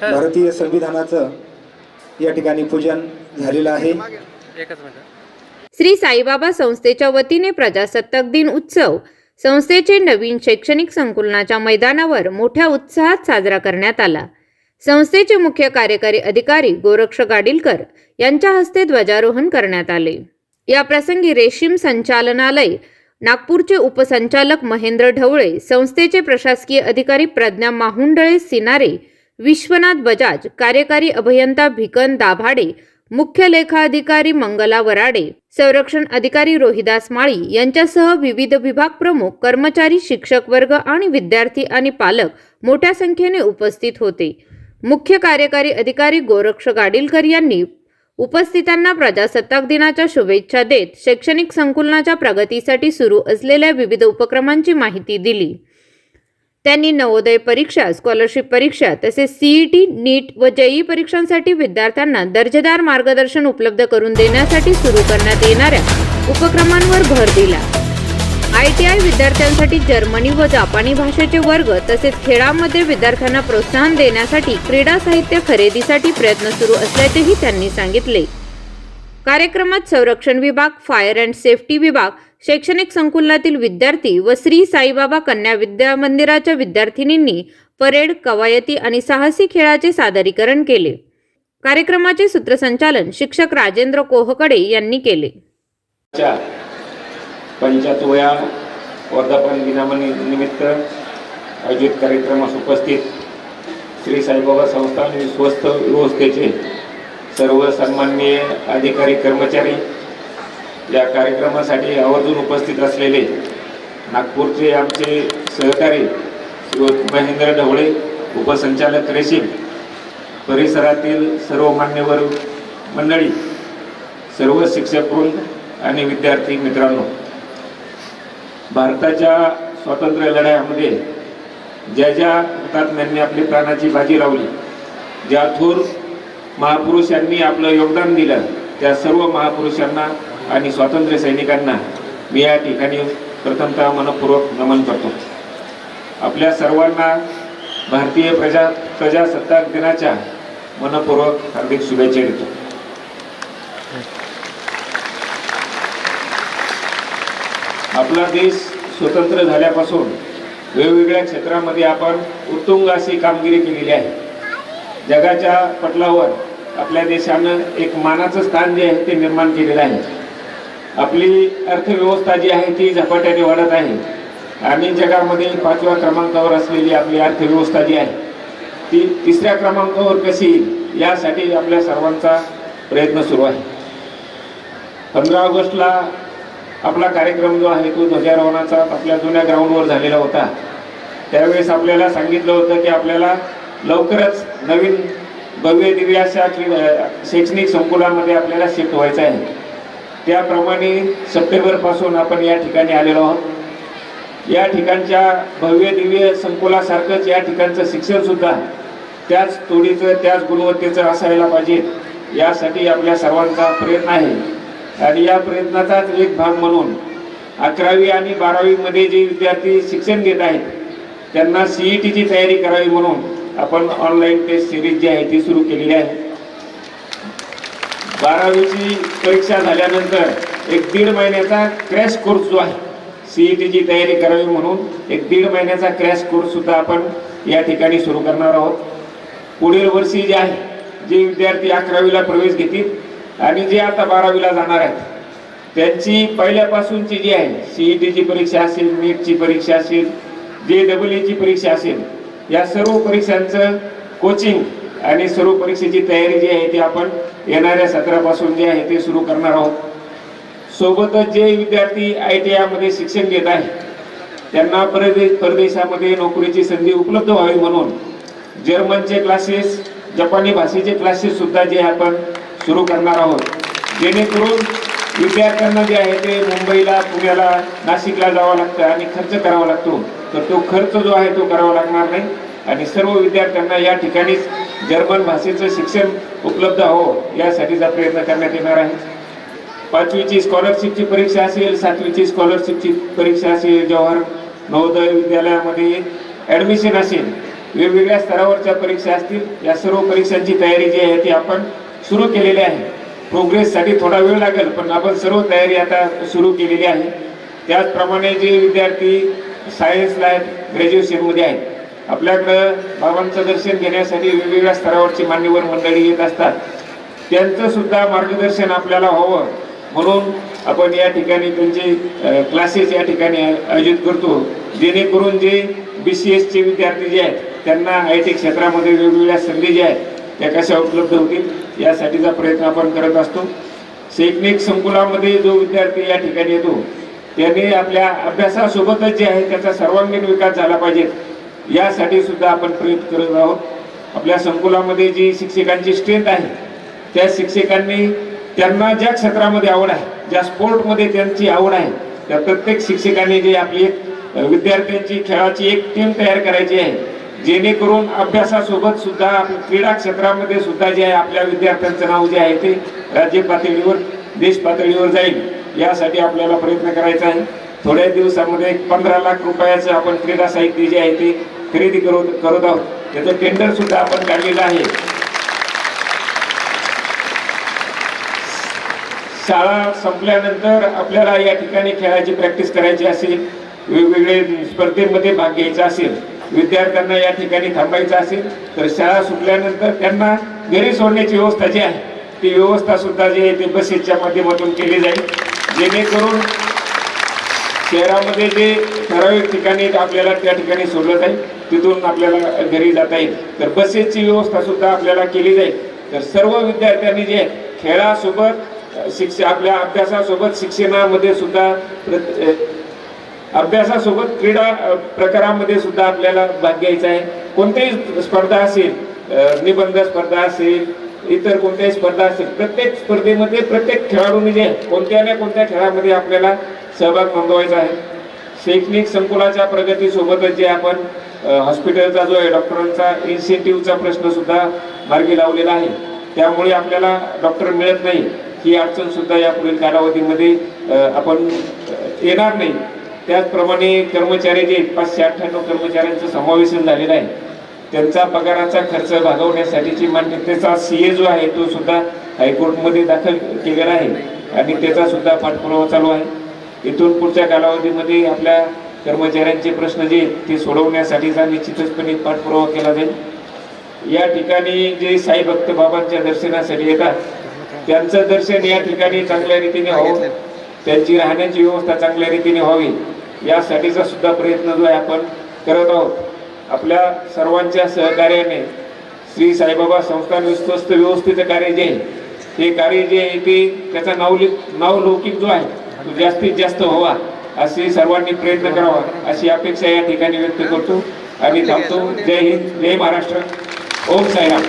भारतीय संविधानाचं या ठिकाणी पूजन झालेलं आहे. एकच मिनिट. श्री साईबाबा संस्थेच्या वतीने प्रजासत्ताक दिन उत्सव संस्थेचे नवीन शैक्षणिक संकुलनाच्या मैदानावर मोठ्या उत्साहात साजरा करण्यात आला. संस्थेचे मुख्य कार्यकारी अधिकारी गोरक्ष गाडीलकर यांच्या हस्ते ध्वजारोहण करण्यात आले. या प्रसंगी रेशीम संचालनालय नागपूरचे उपसंचालक महेंद्र ढवळे संस्थेचे प्रशासकीय अधिकारी प्रज्ञा माहुंडळे सिनारे विश्वनाथ बजाज कार्यकारी अभियंता भिकन दाभाडे मुख्य लेखाधिकारी मंगला वराडे संरक्षण अधिकारी रोहिदास माळी यांच्यासह विविध विभाग प्रमुख कर्मचारी शिक्षक वर्ग आणि विद्यार्थी आणि पालक मोठ्या संख्येने उपस्थित होते. मुख्य कार्यकारी अधिकारी गोरक्ष गाडीलकर यांनी उपस्थितांना प्रजासत्ताक दिनाच्या शुभेच्छा देत शैक्षणिक संकुलनाच्या प्रगतीसाठी सुरू असलेल्या विविध उपक्रमांची माहिती दिली. त्यांनी नवोदय परीक्षा स्कॉलरशिप परीक्षा तसेच सीईटी नीट व जेई परीक्षांसाठी विद्यार्थ्यांना दर्जेदार मार्गदर्शन उपलब्ध करून देण्यासाठी सुरू करण्यात येणाऱ्या उपक्रमांवर भर दिला. आय टी आय विद्यार्थ्यांसाठी जर्मनी व जापानी भाषेचे वर्ग तसेच खेळामध्ये विद्यार्थ्यांना प्रोत्साहन देण्यासाठी क्रीडा साहित्य खरेदीसाठी प्रयत्न सुरू असल्याचेही त्यांनी सांगितले. कार्यक्रमात संरक्षण विभाग फायर अँड सेफ्टी विभाग शैक्षणिक संकुलातील विद्यार्थी व श्री साईबाबा कन्या विद्या मंदिराच्या विद्यार्थिनींनी परेड कवायती आणि साहसी खेळाचे सादरीकरण केले. कार्यक्रमाचे सूत्रसंचालन शिक्षक राजेंद्र कोहकडे यांनी केले. पंच्याहत्तव्या वर्धापन दिनानिमित्त आयोजित कार्यक्रमास उपस्थित श्री साईबाबा संस्थान विश्वस्त व्यवस्थेचे सर्व सन्माननीय अधिकारी कर्मचारी या कार्यक्रमासाठी आवर्जून उपस्थित असलेले नागपूरचे आमचे सहकारी महेंद्र ढवळे उपसंचालक रेशीम परिसरातील सर्व मान्यवर मंडळी सर्व शिक्षक वृंद आणि विद्यार्थी मित्रांनो भारताच्या स्वातंत्र्य लढ्यामध्ये ज्या ज्या हुतात्म्यांनी आपली प्राणाची बाजी लावली ज्या थोर महापुरुषांनी आपलं योगदान दिलं त्या सर्व महापुरुषांना आणि स्वातंत्र्य सैनिकांना मी या ठिकाणी प्रथमतः मनपूर्वक नमन करतो. आपल्या सर्वांना भारतीय प्रजा प्रजासत्ताक दिनाच्या मनपूर्वक हार्दिक शुभेच्छा देतो. आपला देश स्वतंत्र झाल्यापासून वेगवेगळ्या क्षेत्रामध्ये आपण उत्तुंग अशी कामगिरी केलेली आहे. जगाच्या पटलावर आपल्या देशानं एक मानाचं स्थान जे आहे ते निर्माण केलेलं आहे. आपली अर्थव्यवस्था जी आहे ती झपाट्याने वाढत आहे. आणि जगामध्ये पाचव्या क्रमांकावर असलेली आपली अर्थव्यवस्था जी आहे ती तिसऱ्या क्रमांकावर कशी येईल यासाठी आपल्या सर्वांचा प्रयत्न सुरू आहे. पंधरा ऑगस्टला आपला कार्यक्रम जो आहे तो ध्वजारोहणाचा आपल्या जुन्या ग्राउंडवर झालेला होता. त्यावेळेस आपल्याला सांगितलं होतं की आपल्याला लवकरच नवीन भव्य दिव्य अशा शैक्षणिक संकुलामध्ये आपल्याला शिफ्ट व्हायचं आहे. त्याप्रमाणे सप्टेंबरपासून आपण या ठिकाणी आलेलो आहोत. या ठिकाणच्या भव्य दिव्य संकुलासारखंच या ठिकाणचं शिक्षणसुद्धा त्याच तोडीचं त्याच गुणवत्तेचं असायला पाहिजे. यासाठी आपल्या सर्वांचा प्रयत्न आहे. आणि या प्रयत्नाचाच एक भाग म्हणून अकरावी आणि बारावीमध्ये जे विद्यार्थी शिक्षण घेत आहेत त्यांना सी ई टीची तयारी करावी म्हणून आपण ऑनलाईन टेस्ट सिरीज जी आहे ती सुरू केलेली आहे. बारावीची परीक्षा झाल्यानंतर एक दीड महिन्याचा क्रॅश कोर्स जो आहे सी ई टीची तयारी करावी म्हणून एक दीड महिन्याचा क्रॅश कोर्स सुद्धा आपण या ठिकाणी सुरू करणार आहोत. पुढील वर्षी जे आहे जे विद्यार्थी अकरावीला प्रवेश घेतील आणि जे आता बारावीला जाणार आहेत त्यांची पहिल्यापासूनची जी आहे सी ई टीची परीक्षा असेल नीटची परीक्षा असेल जे डबल ईची परीक्षा असेल या सर्व परीक्षांचं कोचिंग आणि सर्व परीक्षेची तयारी जी आहे ती आपण येणाऱ्या सत्रापासून जे आहे ते सुरू करणार आहोत. सोबतच जे विद्यार्थी आय टी आयमध्ये शिक्षण घेत आहे त्यांना परदेश परदेशामध्ये नोकरीची संधी उपलब्ध व्हावी म्हणून जर्मनचे क्लासेस जपानी भाषेचे क्लासेससुद्धा जे आपण सुरू करणार आहोत. जेणेकरून विद्यार्थ्यांना जे आहे ते मुंबईला पुण्याला नाशिकला जावं लागतं आणि खर्च करावा लागतो. तर तो खर्च जो आहे तो करावा लागणार नाही. आणि सर्व विद्यार्थ्यांना या ठिकाणीच जर्मन भाषेचं शिक्षण उपलब्ध हवं यासाठीचा प्रयत्न करण्यात येणार आहे. पाचवीची स्कॉलरशिपची परीक्षा असेल सातवीची स्कॉलरशिपची परीक्षा असेल जवाहर नवोदय विद्यालयामध्ये ॲडमिशन असेल. वेगवेगळ्या स्तरावरच्या परीक्षा असतील. या सर्व परीक्षांची तयारी जी आहे ती आपण सुरू केलेले आहे. प्रोग्रेससाठी थोडा वेळ लागेल पण आपण सर्व तयारी आता सुरू केलेली आहे. त्याचप्रमाणे जे विद्यार्थी सायन्सला आहेत ग्रॅज्युएशनमध्ये आहेत आपल्याकडं बाबांचं दर्शन घेण्यासाठी वेगवेगळ्या स्तरावरची मान्यवर मंडळी येत असतात. त्यांचं सुद्धा मार्गदर्शन आपल्याला व्हावं म्हणून आपण या ठिकाणी त्यांचे क्लासेस या ठिकाणी आयोजित करतो. जेणेकरून जे बी सी एसचे विद्यार्थी जे आहेत त्यांना आय टी क्षेत्रामध्ये वेगवेगळ्या संधी ज्या आहेत त्या कशा उपलब्ध होतील? यासाठीचा प्रयत्न आपण करत असतो शैक्षणिक संकुलामध्ये जो विद्यार्थी या ठिकाणी येतो त्याने आपल्या अभ्यासासोबतच जे आहे त्याचा सर्वांगीण विकास झाला पाहिजे. यासाठी सुद्धा आपण प्रयत्न करत आहोत. आपल्या संकुलामध्ये जी शिक्षकांची स्ट्रेंथ आहे त्या शिक्षकांनी त्यांना ज्या क्षेत्रामध्ये आवड आहे ज्या स्पोर्टमध्ये त्यांची आवड आहे त्या प्रत्येक शिक्षकांनी जे आपली एक विद्यार्थ्यांची खेळाची एक टीम तयार करायची आहे जेणेकरून अभ्यासासोबत सुद्धा क्रीडा क्षेत्रामध्ये सुद्धा जे आहे आपल्या विद्यार्थ्यांचं नाव जे आहे ते राज्य पातळीवर देश पातळीवर जाईल यासाठी आपल्याला प्रयत्न करायचा आहे. थोड्या दिवसामध्ये पंधरा लाख रुपयाचं आपण क्रीडा साहित्य जे आहे ते खरेदी करू करत आहोत. त्याचं टेंडर सुद्धा आपण काढलेलं आहे. शाळा संपल्यानंतर आपल्याला या ठिकाणी खेळाची प्रॅक्टिस करायची असेल वेगवेगळे स्पर्धेमध्ये भाग घ्यायचा असेल विद्यार्थ्यांना या ठिकाणी थांबायचं असेल तर शाळा सुटल्यानंतर त्यांना घरी सोडण्याची व्यवस्था जी आहे ती व्यवस्था सुद्धा जी आहे ती बसेसच्या माध्यमातून केली जाईल. जेणेकरून शहरामध्ये जे ठराविक ठिकाणी आपल्याला त्या ठिकाणी सोडलं जाईल. तिथून आपल्याला घरी जाता येईल. तर बसेसची व्यवस्था सुद्धा आपल्याला केली जाईल. तर सर्व विद्यार्थ्यांनी जे आहे, खेळासोबत अ, शिक्ष आपल्या अभ्यासासोबत शिक्षणामध्ये सुद्धा अभ्यासासोबत क्रीडा प्रकारामध्ये सुद्धा आपल्याला भाग घ्यायचा आहे. कोणतीही स्पर्धा असेल निबंध स्पर्धा असेल इतर कोणत्याही स्पर्धा असेल प्रत्येक स्पर्धेमध्ये प्रत्येक खेळाडूने जे कोणत्या ना कोणत्या खेळामध्ये आपल्याला सहभाग नोंदवायचा आहे. शैक्षणिक संकुलाच्या प्रगतीसोबतच जे आपण हॉस्पिटलचा जो आहे डॉक्टरांचा इन्सेंटिव्हचा प्रश्नसुद्धा मार्गी लावलेला आहे. त्यामुळे आपल्याला डॉक्टर मिळत नाही. ही अडचणसुद्धा यापुढील या पुढील कालावधीमध्ये आपण येणार नाही. त्याचप्रमाणे कर्मचारी जे पाचशे अठ्ठ्याण्णव कर्मचाऱ्यांचं समावेशन झालेलं आहे त्यांचा पगाराचा खर्च भागवण्यासाठीची मान्यतेचा सी ए जो आहे तो सुद्धा हायकोर्टमध्ये दाखल केलेला आहे आणि त्याचा सुद्धा पाठपुरावा चालू आहे. इथून पुढच्या कालावधीमध्ये आपल्या कर्मचाऱ्यांचे प्रश्न जे ते सोडवण्यासाठीचा निश्चितचपणे पाठपुरावा केला जाईल. या ठिकाणी जे साई भक्त बाबांच्या दर्शनासाठी येतात त्यांचं दर्शन या ठिकाणी चांगल्या रीतीने व्हावं त्यांची राहण्याची व्यवस्था चांगल्या रीतीने व्हावी. यासाठीचा सुद्धा प्रयत्न जो आहे आपण करत आहोत. आपल्या सर्वांच्या सहकार्याने श्री साईबाबा संस्थान विश्वस्त व्यवस्थेचं कार्य जे आहे हे कार्य जे आहे ते त्याचा नावलिक नावलौकिक जो आहे तो जास्तीत जास्त व्हावा असे सर्वांनी प्रयत्न करावा अशी अपेक्षा या ठिकाणी व्यक्त करतो. आणि थांबतो. जय हिंद जय महाराष्ट्र. ओम साईराम.